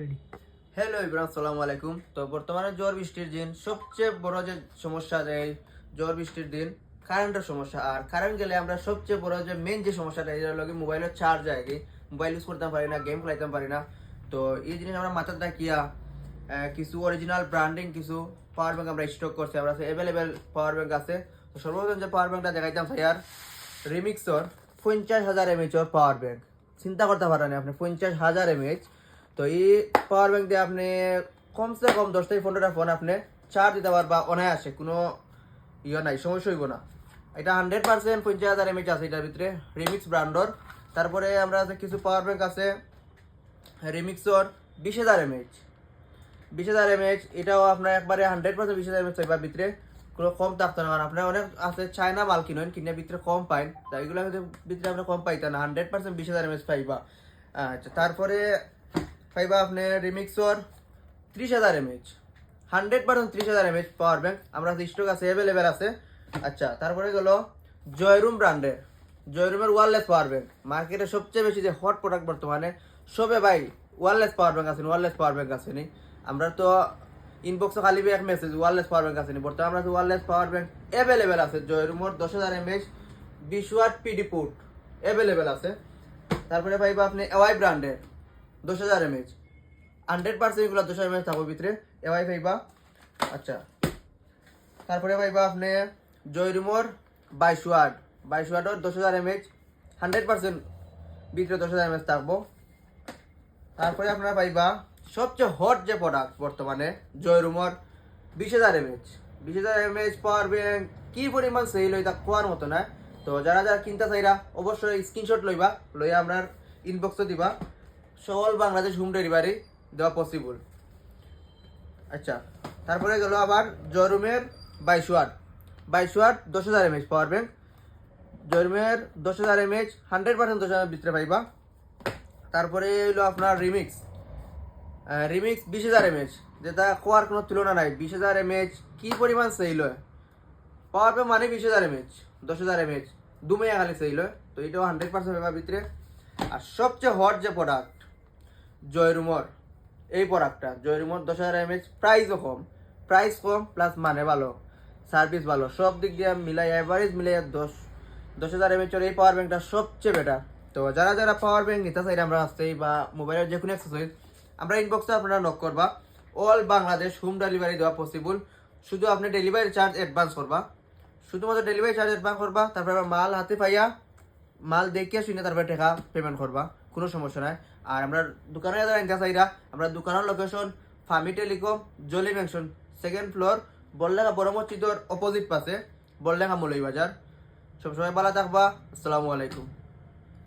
Ready hello Ibrahim আসসালামু আলাইকুম তো বর্তমানে জ্বর বৃষ্টির দিন। সবচেয়ে বড় যে সমস্যা এই জ্বর বৃষ্টির দিন কারেন্টের সমস্যা। আর কারেন্ট গেলে আমরা সবচেয়ে বড় যে মেন যে সমস্যাটা এটা হলো মোবাইলের চার্জ যায় কি মোবাইল ইউজ করতে পারি না গেম খেলাইতে পারি না। তো এই জিনিস আমরা মাথায় রাখিয়া আহ, কিছু অরিজিনাল ব্র্যান্ডিং কিছু পাওয়ার ব্যাঙ্ক আমরা স্টক করছি। আমরা অ্যাভেলেবেল পাওয়ার ব্যাঙ্ক আছে। তো সর্বপ্রথম যে পাওয়ার ব্যাঙ্কটা দেখাইতাম স্যার রিমিক্সর পঞ্চাশ হাজার এমএচর পাওয়ার ব্যাঙ্ক চিন্তা করতে পারেন আপনি পঞ্চাশ হাজার এমএচ তো এই পাওয়ার ব্যাংক দিয়ে আপনি কমসে কম দশ থেকে পনেরোটা ফোন আপনি চার্জ দিতে পারবা অনায়াসে, কোনো ইয়ে নাই, সমস্যা হইব না। এটা হান্ড্রেড পার্সেন্ট পঞ্চাশ হাজার এমএচ আছে এটার ভিতরে রিমিক্স ব্র্যান্ডর তারপরে আমরা আছে কিছু পাওয়ার ব্যাংক আছে রিমিক্সর বিশ হাজার এমএচ বিশ হাজার এমএচ এটাও আপনার একবারে হান্ড্রেড পার্সেন্ট বিশ হাজার এমএচ পাইবার ভিতরে কোনো কম থাকতো না। আপনার অনেক আছে চায়না মাল কিনেন, কিনে ভিতরে কম পাইন। তা এগুলো ভিতরে আপনি কম পাইতেন হান্ড্রেড পার্সেন্ট বিশ হাজার এমএচ পাইবা। আচ্ছা তারপরে পাইবা আপনি রিমিক্সর ত্রিশ হাজার এমএচ হান্ড্রেড পার্সেন্ট ত্রিশ হাজার M A H power bank আমরা স্টক আছে অ্যাভেলেবেল আছে। আচ্ছা তারপরে গেল জয়রুম ব্র্যান্ডের জয়রুমের ওয়ারলেস পাওয়ার ব্যাংক মার্কেটে সবচেয়ে বেশি যে হট প্রোডাক্ট বর্তমানে, সবে ভাই ওয়ারলেস পাওয়ার ব্যাংক আছে ওয়ারলেস পাওয়ার ব্যাংক আছে নি। আমরা তো ইনবক্সে খালি এক মেসেজ ওয়ারলেস পাওয়ার ব্যাংক আছে নি। বর্তমানে আমরা ওয়ারলেস পাওয়ার ব্যাংক অ্যাভেলেবেল আছে জয়রুমর দশ হাজার এমএচ বিশ ওয়াট পিডি পুট অ্যাভেলেবেল আছে। তারপরে পাইবা আপনি এওয়াই ব্র্যান্ডের দশ হাজার এমএচ হান্ড্রেড পার্সেন্ট এগুলো দশ হাজার এমএচ থাকবে ভিতরে। এওয়াই পাইবা আচ্ছা। তারপরে পাইবা আপনি জয়রুমর বাইশ ওয়াট বাইশ ওয়াটর দশ হাজার এমএচ হান্ড্রেড পার্সেন্ট ভিতরে দশ হাজার এমএচ থাকব। তারপরে আপনারা পাইবা, সবচেয়ে হট যে প্রোডাক্ট বর্তমানে জয়রুমর বিশ হাজার এমএচ বিশ হাজার এমএচ পাওয়ার ব্যাংক কি পরিমাণ সেল হয় তা কোয়ার মতো না। তো যারা যারা কিনতে চাইরা অবশ্যই স্ক্রিনশট লইবা, লইয়া আপনার ইনবক্সে দিবা। সকল বাংলাদেশ হোম ডেলিভারি দেওয়া পসিবল আচ্ছা তারপরে গেল আবার জয়রুমের বাইশ ওয়াট বাইশ ওয়াট দশ হাজার এমএচ পাওয়ার ব্যাংক জয়রুমের দশ হাজার এমএচ হান্ড্রেড পার্সেন্ট দশ হাজার ভিতরে পাইবা। তারপরে হইল আপনার রিমিক্স রিমিক্স বিশ হাজার এমএচ যেটা কোয়ার কোনো তুলনা নাই। বিশ হাজার এমএচ কী পরিমাণ সেল হয়? পাওয়ার পে মানে বিশ হাজার এমএচ দশ হাজার এমএচ দু মেয়া খালি সেল হয়। তো এটাও হান্ড্রেড পার্সেন্ট পাইবা ভিতরে আর সবচেয়ে হট যে প্রোডাক্ট জয়রুমর এই প্রোডাক্টটা জয়রুমর দশ হাজার এমএচ প্রাইসও কম। প্রাইস কম প্লাস মানে ভালো। সার্ভিস ভালো। সব দিক দিয়ে মিলাই অ্যাভারেজ মিলাই দশ দশ হাজার এমএচের এই পাওয়ার ব্যাঙ্কটা সবচেয়ে বেটার তো যারা যারা পাওয়ার ব্যাংক নিতে চাই আমরা আসতেই বা মোবাইলের যে কোনো এক্সারসাইজ আমরা ইনবক্সে আপনারা নক করবা। অল বাংলাদেশ হোম ডেলিভারি দেওয়া পসিবল শুধু আপনি ডেলিভারি চার্জ অ্যাডভান্স করবা। শুধুমাত্র ডেলিভারি চার্জ অ্যাডভান্স করবা, তারপরে মাল হাতে পাইয়া, মাল দেখিয়া শুনে তারপরে টাকা পেমেন্ট করবা। কোনো সমস্যা নাই। আর আমরা দোকানে যারা আনতে চাইরা আমরা দোকানের location Fermi telecom, Jolly Mansion second floor বললেখা বড় মসজিদর অপোজিট পাশে, বললেখা মলই বাজার সবসময় ভালো থাকবা। আসসালামু আলাইকুম।